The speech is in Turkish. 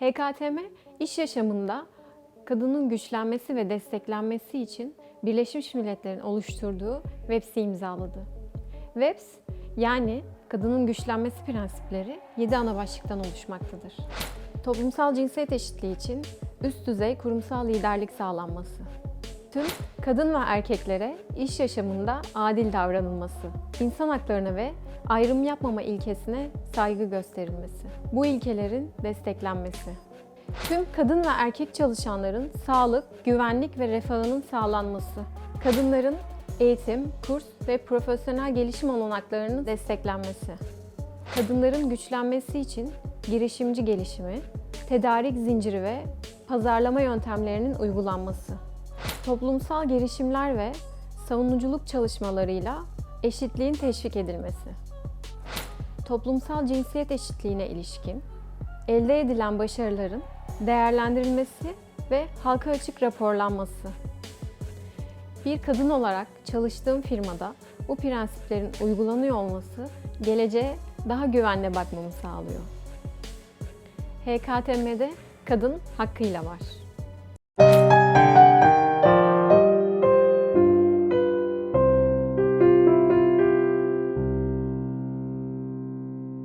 HKTM iş yaşamında kadının güçlenmesi ve desteklenmesi için Birleşmiş Milletler'in oluşturduğu WEPS'i imzaladı. WEPS yani kadının güçlenmesi prensipleri 7 ana başlıktan oluşmaktadır. Toplumsal cinsiyet eşitliği için üst düzey kurumsal liderlik sağlanması. Tüm kadın ve erkeklere iş yaşamında adil davranılması, insan haklarına ve ayrım yapmama ilkesine saygı gösterilmesi, bu ilkelerin desteklenmesi. Tüm kadın ve erkek çalışanların sağlık, güvenlik ve refahının sağlanması, kadınların eğitim, kurs ve profesyonel gelişim olanaklarının desteklenmesi, kadınların güçlenmesi için girişimci gelişimi, tedarik zinciri ve pazarlama yöntemlerinin uygulanması, toplumsal girişimler ve savunuculuk çalışmalarıyla eşitliğin teşvik edilmesi, toplumsal cinsiyet eşitliğine ilişkin elde edilen başarıların değerlendirilmesi ve halka açık raporlanması. Bir kadın olarak çalıştığım firmada bu prensiplerin uygulanıyor olması geleceğe daha güvenle bakmamı sağlıyor. HKTM'de kadın hakkıyla var.